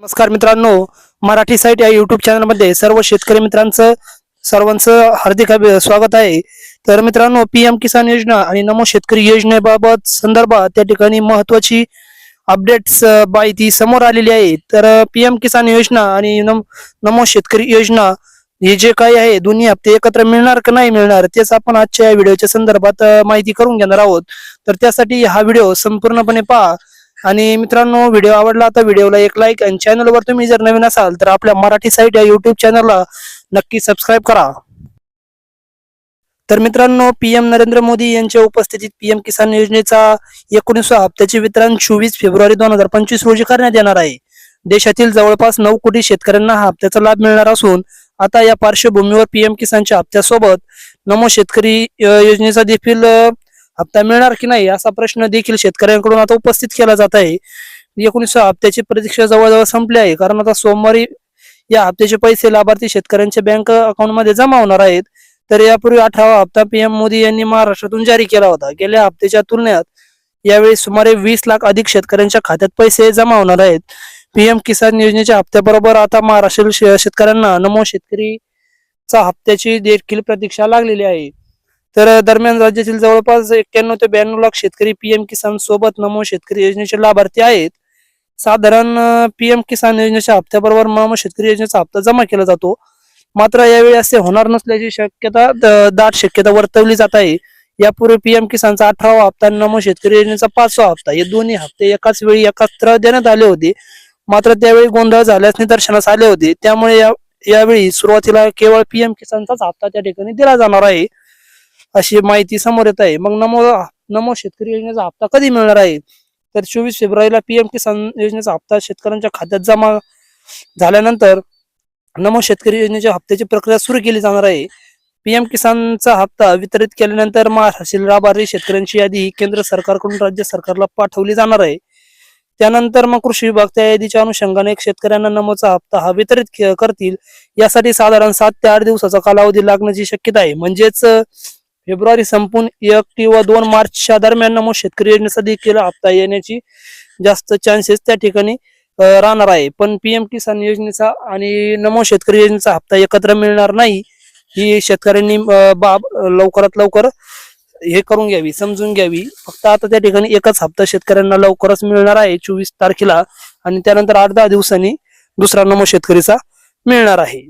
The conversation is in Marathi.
नमस्कार मित्रांनो मराठी साईट या युट्यूब चॅनलमध्ये सर्व शेतकरी मित्रांचं सर्वांचं हार्दिक स्वागत आहे. तर मित्रांनो पीएम किसान योजना आणि नमो शेतकरी योजनेबाबत संदर्भात त्या ठिकाणी महत्वाची अपडेट्स माहिती समोर आलेली आहे. तर पीएम किसान योजना आणि नम- नमो शेतकरी योजना हे जे काही आहे दोन्ही हप्ते एकत्र मिळणार का नाही मिळणार तेच आपण आजच्या या व्हिडिओच्या संदर्भात माहिती करून घेणार आहोत. तर त्यासाठी हा व्हिडिओ संपूर्णपणे पहा. आणि मित्रांनो व्हिडिओ आवडला तर व्हिडिओला एक लाईक आणि चॅनलवर तुम्ही जर नवीन असाल तर आपल्या मराठी साईट या युट्यूब चॅनलला नक्की सबस्क्राईब करा. तर मित्रांनो पीएम नरेंद्र मोदी यांच्या उपस्थितीत पीएम किसान योजनेचा एकोणीसवा हप्त्याचे वितरण चोवीस फेब्रुवारी दोन हजार पंचवीस रोजी करण्यात येणार आहे. देशातील जवळपास नऊ कोटी शेतकऱ्यांना हा हप्त्याचा लाभ मिळणार असून आता या पार्श्वभूमीवर पीएम किसानच्या हप्त्यासोबत नमो शेतकरी योजनेचा देखील हप्ता मिळणार की नाही असा प्रश्न देखील शेतकऱ्यांकडून आता उपस्थित केला जात आहे. एकोणीस हप्त्याची प्रतीक्षा जवळजवळ संपली आहे. कारण आता सोमवारी या हप्त्याचे पैसे लाभार्थी शेतकऱ्यांच्या बँक अकाउंटमध्ये जमा होणार आहेत. तर यापूर्वी अठरावा हप्ता पीएम मोदी यांनी महाराष्ट्रातून जारी केला होता. गेल्या हप्त्याच्या तुलनेत यावेळी सुमारे वीस लाख अधिक शेतकऱ्यांच्या खात्यात पैसे जमा होणार आहेत. पीएम किसान योजनेच्या हप्त्याबरोबर आता महाराष्ट्रातील शेतकऱ्यांना नमो शेतकरीचा हप्त्याची देखील प्रतीक्षा लागलेली आहे. तर दरम्यान राज्यातील जवळपास एक्क्याण्णव ते ब्याण्णव लाख शेतकरी पीएम किसान सोबत नमो शेतकरी योजनेचे लाभार्थी आहेत. साधारण पीएम किसान योजनेच्या हप्त्याबरोबर नमो शेतकरी योजनेचा हप्ता जमा केला जातो. मात्र यावेळी असे होणार नसल्याची शक्यता दाट शक्यता वर्तवली जात आहे. यापूर्वी पीएम किसानचा अठरावा हप्ता आणि नमो शेतकरी योजनेचा पाचवा हप्ता हे दोन्ही हप्ते एकाच वेळी एकत्र देण्यात आले होते. मात्र त्यावेळी गोंधळ झाल्यास निदर्शनास आले होते. त्यामुळे या यावेळी सुरुवातीला केवळ पीएम किसानचाच हप्ता त्या ठिकाणी दिला जाणार आहे. अशी माहिती समोर येत आहे. मग नमो नमो शेतकरी योजनेचा हप्ता कधी मिळणार आहे? तर चोवीस फेब्रुवारीला पीएम किसान योजनेचा हप्ता शेतकऱ्यांच्या खात्यात जमा झाल्यानंतर नमो शेतकरी योजनेच्या हप्त्याची प्रक्रिया सुरू केली जाणार आहे. पीएम किसानचा हप्ता वितरित केल्यानंतर महाराष्ट्रातील लाभार्थी शेतकऱ्यांची यादी केंद्र सरकारकडून राज्य सरकारला पाठवली जाणार आहे. त्यानंतर मग कृषी विभाग त्या यादीच्या अनुषंगाने शेतकऱ्यांना नमोचा हप्ता हा वितरित करतील. यासाठी साधारण सात ते आठ दिवसाचा कालावधी लागण्याची शक्यता आहे. म्हणजेच फेब्रुवारी संपून एक किंवा दोन मार्चच्या दरम्यान नमो शेतकरी योजनेचा देखील हप्ता येण्याची जास्त चान्सेस त्या ठिकाणी राहणार आहे. पण पीएम किसान योजनेचा आणि नमो शेतकरी योजनेचा हप्ता एकत्र मिळणार नाही ही शेतकऱ्यांनी बाब लवकरात लवकर हे करून घ्यावी समजून घ्यावी. फक्त आता त्या ठिकाणी एकच हप्ता शेतकऱ्यांना लवकरच मिळणार आहे चोवीस तारखेला. आणि त्यानंतर आठ दहा दिवसांनी दुसरा नमो शेतकरीचा मिळणार आहे.